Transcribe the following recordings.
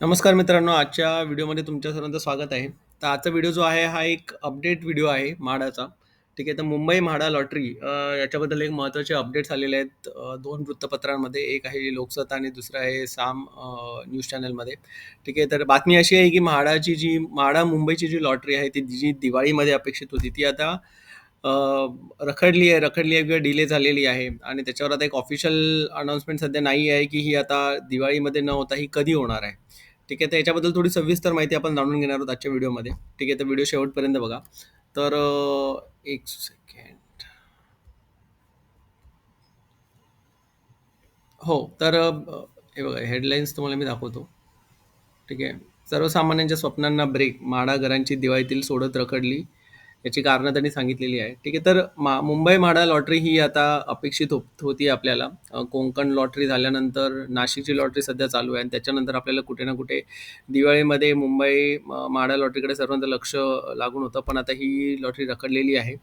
नमस्कार मित्रांनो, आजच्या व्हिडिओमध्ये तुमच्या सर्वांचं स्वागत आहे. तर आजचा व्हिडिओ जो आहे हा एक अपडेट व्हिडिओ आहे म्हाडाचा. ठीक आहे. तर मुंबई म्हाडा लॉटरी याच्याबद्दल एक महत्त्वाचे अपडेट्स आलेले आहेत दोन वृत्तपत्रांमध्ये. एक आहे लोकसत्ता आणि दुसरं आहे साम न्यूज चॅनलमध्ये. ठीक आहे. तर बातमी अशी आहे की म्हाडाची जी म्हाडा मुंबईची जी लॉटरी आहे ती जी दिवाळीमध्ये अपेक्षित होती ती आता रखडली आहे रखडली आहे किंवा डिले झालेली आहे आणि त्याच्यावर आता एक ऑफिशियल अनाउन्समेंट सध्या नाही आहे की ही आता दिवाळीमध्ये न होता ही कधी होणार आहे. ठीक आहे. तर याच्याबद्दल थोडी सविस्तर माहिती आपण जाणून घेणार आहोत आजच्या व्हिडिओमध्ये. ठीक आहे. तर व्हिडिओ शेवटपर्यंत बघा. तर एक सेकंड. हो. तर हे बघा हेडलाईन्स तुम्हाला मी दाखवतो. ठीक आहे. सर्वसामान्यांच्या स्वप्नांना ब्रेक, माडा घरांची दिवाळीतील सोडत रखडली. याची कारणं त्यांनी सांगितलेली आहे. ठीक आहे. तर मा मुंबई म्हाडा लॉटरी ही आता अपेक्षित होत होती आपल्याला. कोंकण लॉटरी झाल्यानंतर नाशिकची लॉटरी सध्या चालू आहे आणि त्याच्यानंतर आपल्याला कुठे ना कुठे दिवाळीमध्ये मुंबई म म्हाडा लॉटरीकडे सर्वांचं लक्ष लागून होतं. पण आता ही लॉटरी रखडलेली आहे.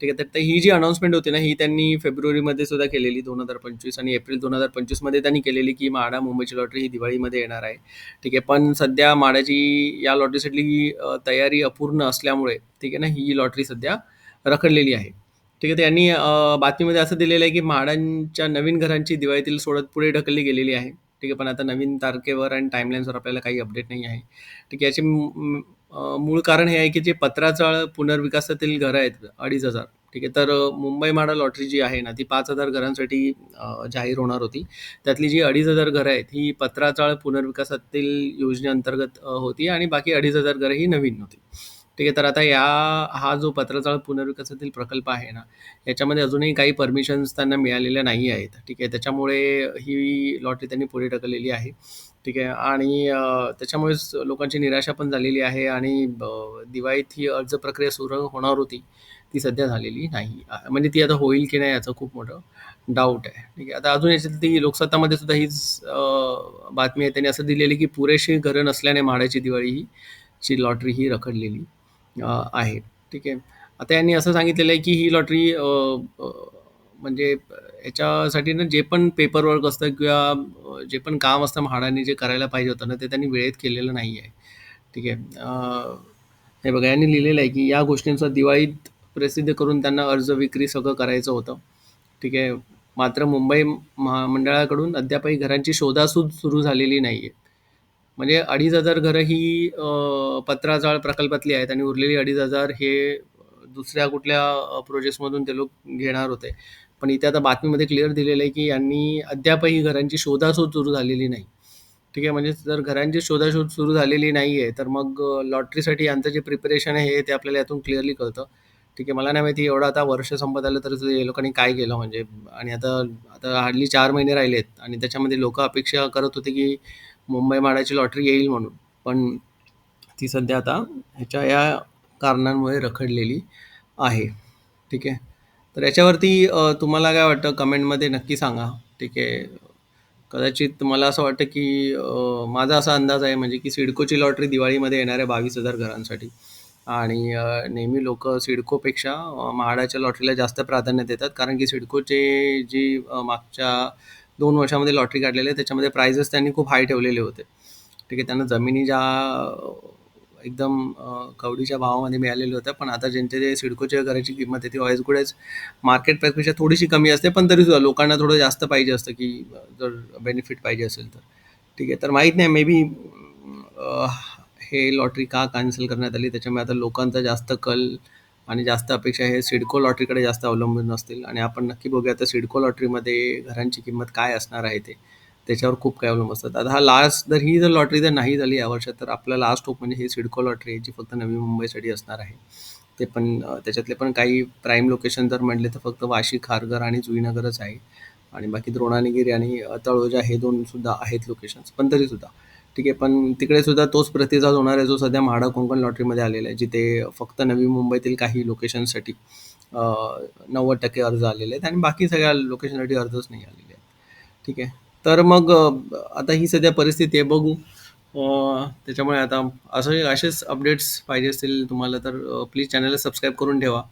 ठीक आहे. तर ही जी अनाउन्समेंट होती ना ही त्यांनी फेब्रुवारीमध्ये सुद्धा केलेली 2025 आणि एप्रिल 2025मध्ये त्यांनी केलेली की म्हाडा मुंबईची लॉटरी ही दिवाळीमध्ये येणार आहे. ठीक आहे. पण सध्या म्हाडाची या लॉटरीसाठी तयारी अपूर्ण असल्यामुळे ठीक आहे ना, ही लॉटरी सध्या रखडलेली आहे. ठीक आहे. तर यांनी बातमीमध्ये असं दिलेलं आहे की म्हाडांच्या नवीन घरांची दिवाळीतील सोडत पुढे ढकलली गेलेली आहे. ठीक आहे. पण आता नवीन तारखेवर आणि टाईमलाईन्सवर आपल्याला काही अपडेट नाही आहे. ठीक आहे. याची अ, मूळ कारण हे आहे की जे पत्राचाळ पुनर्विकासातील घरं आहेत 2,500 ठीक आहे. तर अ, मुंबई म्हाडा लॉटरी जी आहे ना ती 5,000 घरांसाठी अ, जाहीर होणार होती. त्यातली जी 2,500 घरं आहेत ही पत्राचाळ पुनर्विकासातील योजनेअंतर्गत अ, होती आणि बाकी 2,500 घरं ही नवीन होती. ठीक आहे. तर आता या हा जो पत्राचाळ पुनर्विकासातील प्रकल्प आहे ना, याच्यामध्ये अजूनही काही परमिशन्स त्यांना मिळालेल्या नाही आहेत. ठीक आहे. त्याच्यामुळे ही लॉटरी त्यांनी पुढे ढकललेली आहे. ठीक आहे. आणि त्याच्यामुळेच लोकांची निराशा पण झालेली आहे आणि दिवाळीत ही अर्ज प्रक्रिया सुरू होणार होती. ती सध्या झालेली नाही. म्हणजे ती आता होईल की नाही याचं खूप मोठं डाऊट आहे. ठीक आहे. आता अजून याच्यात ती लोकसत्तामध्ये सुद्धा हीच बातमी आहे. त्यांनी असं दिलेली की पुरेशी घरं नसल्याने म्हाडाची दिवाळी ही ची लॉटरी ही रखडलेली अ, आहे. ठीक आहे. आता यांनी असं सांगितलेलं आहे की ही लॉटरी अ, अ, म्हणजे ह्याच्यासाठी ना जे पण पेपरवर्क असतं किंवा अ, जे पण काम असतं म्हाडाने जे करायला पाहिजे होतं ना, ते त्यांनी वेळेत केलेलं नाही आहे. ठीक आहे. अ, हे बघा यांनी लिहिलेलं आहे की या गोष्टींचा दिवाळीत प्रसिद्ध करून त्यांना अर्ज विक्री सगळं करायचं होतं. ठीक आहे. मात्र मुंबई महामंडळाकडून अद्यापही घरांची शोधाशोध सुरू झालेली नाहीये. म्हणजे 2,500 घरं ही पत्राजाळ पत्राचाळ प्रकल्पातली आहेत आणि उरलेली 2,500 हे दुसऱ्या कुठल्या अ, प्रोजेक्ट्समधून ते लोक घेणार होते. पण इथे आता बातमीमध्ये क्लिअर दिलेलं आहे की यांनी अद्यापही घरांची शोधाशोध सुरू झालेली नाही. ठीक आहे. म्हणजे जर घरांची शोधाशोध सुरू झालेली नाही आहे तर मग लॉटरीसाठी यांचं जे प्रिपरेशन आहे ते आपल्याला यातून क्लिअरली कळतं. ठीक आहे. मला नाही माहिती एवढं आता वर्ष संपत आलं तर हे लोकांनी काय केलं म्हणजे आणि आता आता हार्डली चार महिने राहिलेत आणि त्याच्यामध्ये लोकं अपेक्षा करत होते की मुंबई म्हाडाची लॉटरी येईल म्हणून. पण ती सध्या आता ह्याच्या या कारणांमुळे रखडलेली आहे. ठीक आहे. तर याच्यावरती तुम्हाला काय वाटतं कमेंटमध्ये नक्की सांगा. ठीक आहे. कदाचित मला असं वाटतं की माझा असा अंदाज आहे म्हणजे की सिडकोची लॉटरी दिवाळीमध्ये येणार आहे 22,000 घरांसाठी आणि नेहमी लोक सिडकोपेक्षा महाडाच्या म्हाडाच्या लॉटरीला जास्त प्राधान्य देतात. कारण की सिडकोचे जी मागच्या दोन वर्षामध्ये लॉटरी काढलेली आहे त्याच्यामध्ये प्राइजेस त्यांनी खूप हाय ठेवलेले होते. ठीक आहे. त्यांना जमिनी ज्या एकदम कवडीच्या भावामध्ये मिळालेल्या होत्या. पण आता ज्यांचे जे सिडकोच्या घराची किंमत आहे ती ॲज गुड मार्केट प्राईसपेक्षा थोडीशी कमी असते. पण तरीसुद्धा लोकांना थोडं जास्त पाहिजे असतं की जर बेनिफिट पाहिजे असेल तर. ठीक आहे. तर माहीत नाही मे बी हे लॉटरी का कॅन्सल करण्यात आली त्याच्यामुळे आता लोकांचा जास्त कल आणि जास्त अपेक्षा हे सिडको लॉटरीकडे जास्त अवलंबून असतील आणि आपण नक्की बघूया आता सिडको लॉटरीमध्ये घरांची किंमत काय असणार आहे ते. त्याच्यावर खूप काही अवलंबून असतात. आता हा लास्ट जर ही जर लॉटरी जर नाही झाली या वर्षात तर आपला लास्ट होप म्हणजे ही सिडको लॉटरी आहे जी फक्त नवी मुंबईसाठी असणार आहे. ते पण त्याच्यातले पण काही प्राईम लोकेशन जर म्हटले तर फक्त वाशी, खारघर आणि जुईनगरच आहे आणि बाकी द्रोणानीगिरी आणि तळोजा हे दोन सुद्धा आहेत लोकेशन्स. पण तरीसुद्धा ठीक आहे. पण तिकडे सुद्धा तोच प्रतिसाद होणार आहे जो सध्या म्हाडा कोंकण लॉटरीमध्ये आलेला आहे. जिथे फक्त नवी मुंबईतील काही लोकेशनसाठी नव्वद टक्के अर्ज आलेले आहेत आणि बाकी सगळ्या लोकेशनसाठी अर्जच नाही आलेले आहेत. ठीक आहे. तर मग आता ही सध्या परिस्थिती आहे बघू. त्याच्यामुळे आता असं असेच अपडेट्स पाहिजे असतील तुम्हाला तर प्लीज चॅनलला सबस्क्राईब करून ठेवा.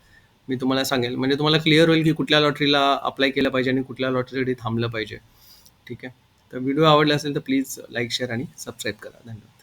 मी तुम्हाला सांगेल. म्हणजे तुम्हाला क्लिअर होईल की कुठल्या लॉटरीला अप्लाय केलं पाहिजे आणि कुठल्या लॉटरीसाठी थांबलं पाहिजे. ठीक आहे. तर व्हिडिओ आवडला असेल तर प्लीज लाईक शेअर आणि सबस्क्राईब करा. धन्यवाद.